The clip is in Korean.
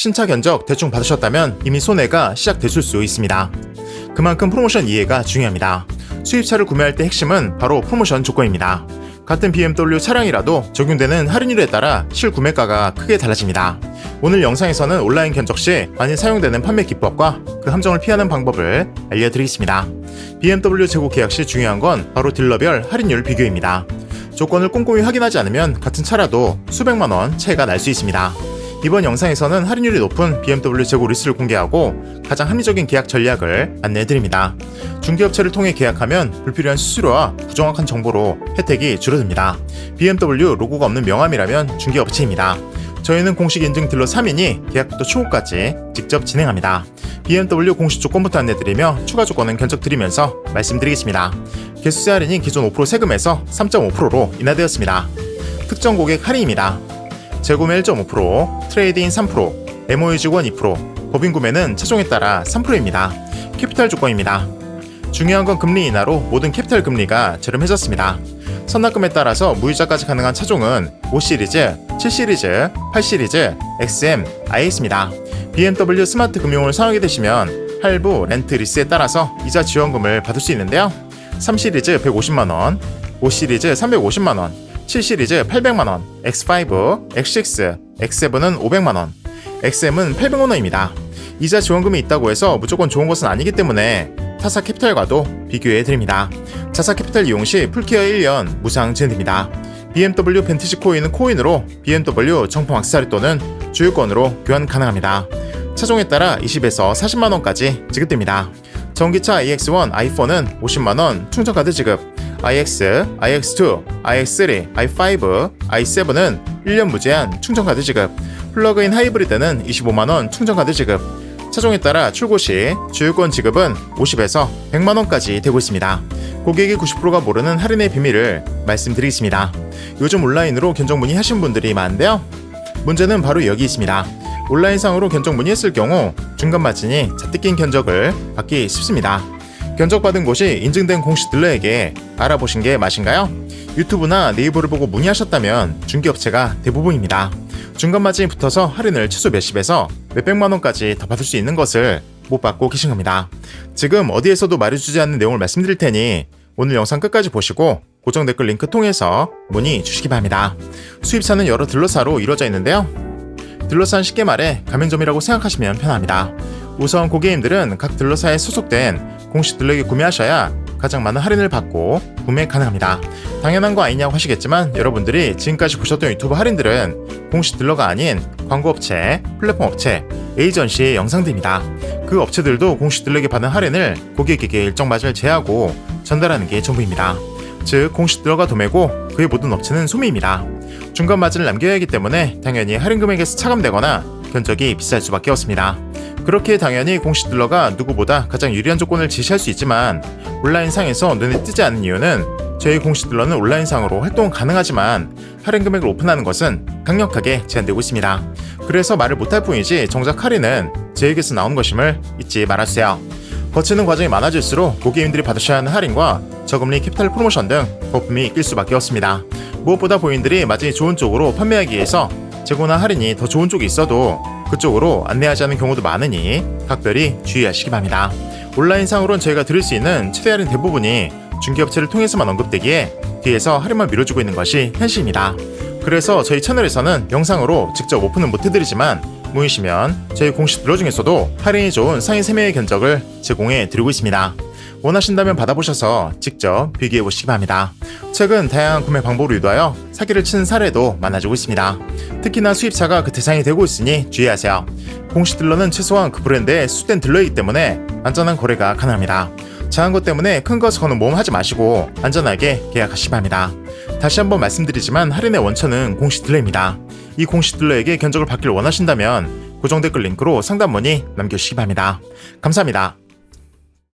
신차 견적 대충 받으셨다면 이미 손해가 시작됐을 수 있습니다. 그만큼 프로모션 이해가 중요합니다. 수입차를 구매할 때 핵심은 바로 프로모션 조건입니다. 같은 BMW 차량이라도 적용되는 할인율에 따라 실구매가가 크게 달라집니다. 오늘 영상에서는 온라인 견적 시 많이 사용되는 판매 기법과 그 함정을 피하는 방법을 알려드리겠습니다. BMW 재고 계약 시 중요한 건 바로 딜러별 할인율 비교입니다. 조건을 꼼꼼히 확인하지 않으면 같은 차라도 수백만 원 차이가 날 수 있습니다. 이번 영상에서는 할인율이 높은 BMW 재고 리스트를 공개하고 가장 합리적인 계약 전략을 안내해드립니다. 중개업체를 통해 계약하면 불필요한 수수료와 부정확한 정보로 혜택이 줄어듭니다. BMW 로고가 없는 명함이라면 중개업체입니다. 저희는 공식 인증 딜러 3인이 계약부터 추후까지 직접 진행합니다. BMW 공식 조건부터 안내드리며 추가 조건은 견적드리면서 말씀드리겠습니다. 개수세 할인이 기존 5% 세금에서 3.5%로 인하되었습니다. 특정 고객 할인입니다. 재구매 1.5%, 트레이드인 3%, MOU 직원 2%, 법인 구매는 차종에 따라 3%입니다. 캐피탈 조건입니다. 중요한 건 금리 인하로 모든 캐피탈 금리가 저렴해졌습니다. 선납금에 따라서 무이자까지 가능한 차종은 5시리즈, 7시리즈, 8시리즈, XM, IX입니다. BMW 스마트 금융을 사용하게 되시면 할부, 렌트, 리스에 따라서 이자 지원금을 받을 수 있는데요. 3시리즈 150만원, 5시리즈 350만원, 7시리즈 800만원, X5, X6, X7은 500만원, XM은 800만원입니다. 이자 지원금이 있다고 해서 무조건 좋은 것은 아니기 때문에 타사 캐피탈과도 비교해 드립니다. 자사 캐피탈 이용 시 풀케어 1년 무상 진행됩니다. BMW 벤티지 코인은 코인으로 BMW 정품 악세사리 또는 주유권으로 교환 가능합니다. 차종에 따라 20에서 40만 원까지 지급됩니다. 전기차 iX1, i4는 50만 원 충전 카드 지급, iX, iX2, iX3, i5, i7은 1년 무제한 충전 카드 지급, 플러그인 하이브리드는 25만 원 충전 카드 지급, 차종에 따라 출고 시 주유권 지급은 50에서 100만 원까지 되고 있습니다. 고객의 90%가 모르는 할인의 비밀을 말씀드리겠습니다. 요즘 온라인으로 견적 문의하신 분들이 많은데요. 문제는 바로 여기 있습니다. 온라인상으로 견적 문의했을 경우 중간 마진이 잔뜩 낀 견적을 받기 쉽습니다. 견적받은 곳이 인증된 공식 딜러에게 알아보신 게 맞인가요? 유튜브나 네이버를 보고 문의하셨다면 중개업체가 대부분입니다. 중간 마진이 붙어서 할인을 최소 몇십에서 몇백만 원까지 더 받을 수 있는 것을 못 받고 계신 겁니다. 지금 어디에서도 말해주지 않는 내용을 말씀드릴 테니 오늘 영상 끝까지 보시고 고정 댓글 링크 통해서 문의 주시기 바랍니다. 수입사는 여러 딜러사로 이루어져 있는데요. 딜러사는 쉽게 말해 가맹점이라고 생각하시면 편합니다. 우선 고객님들은 각 딜러사에 소속된 공식 딜러에게 구매하셔야 가장 많은 할인을 받고 구매 가능합니다. 당연한 거 아니냐고 하시겠지만 여러분들이 지금까지 보셨던 유튜브 할인들은 공식 딜러가 아닌 광고업체, 플랫폼 업체, 에이전시의 영상들입니다. 그 업체들도 공식 딜러에게 받는 할인을 고객에게 일정 마진을 제하고 전달하는 게 전부입니다. 즉 공식 딜러가 도매고 그의 모든 업체는 소매입니다. 중간 마진을 남겨야 하기 때문에 당연히 할인 금액에서 차감되거나 견적이 비쌀 수밖에 없습니다. 그렇게 당연히 공식 딜러가 누구보다 가장 유리한 조건을 제시할 수 있지만 온라인상에서 눈에 띄지 않는 이유는 저희 공식 딜러는 온라인상으로 활동 가능하지만 할인 금액을 오픈하는 것은 강력하게 제한되고 있습니다. 그래서 말을 못할 뿐이지 정작 할인은 저에게서 나온 것임을 잊지 말아주세요. 거치는 과정이 많아질수록 고객님들이 받으셔야 하는 할인과 저금리 캐피탈 프로모션 등 거품이 낄 수밖에 없습니다. 무엇보다 고객님들이 마진이 좋은 쪽으로 판매하기 위해서 재고나 할인이 더 좋은 쪽이 있어도 그쪽으로 안내하지 않는 경우도 많으니 각별히 주의하시기 바랍니다. 온라인상으로는 저희가 드릴 수 있는 최대 할인 대부분이 중개업체를 통해서만 언급되기에 뒤에서 할인만 밀어주고 있는 것이 현실입니다. 그래서 저희 채널에서는 영상으로 직접 오픈은 못해드리지만 모이시면 저희 공식 딜러 중에서도 할인이 좋은 상위 3명의 견적을 제공해 드리고 있습니다. 원하신다면 받아보셔서 직접 비교해 보시기 바랍니다. 최근 다양한 구매 방법으로 유도하여 사기를 치는 사례도 많아지고 있습니다. 특히나 수입차가 그 대상이 되고 있으니 주의하세요. 공식 딜러는 최소한 그 브랜드의 수된 딜러이기 때문에 안전한 거래가 가능합니다. 작은 것 때문에 큰 것을 거는 모험 하지 마시고 안전하게 계약하시기 바랍니다. 다시 한번 말씀드리지만 할인의 원천은 공식 딜러입니다. 이 공식 딜러에게 견적을 받기를 원하신다면 고정 댓글 링크로 상담 문의 남겨주시기 바랍니다. 감사합니다.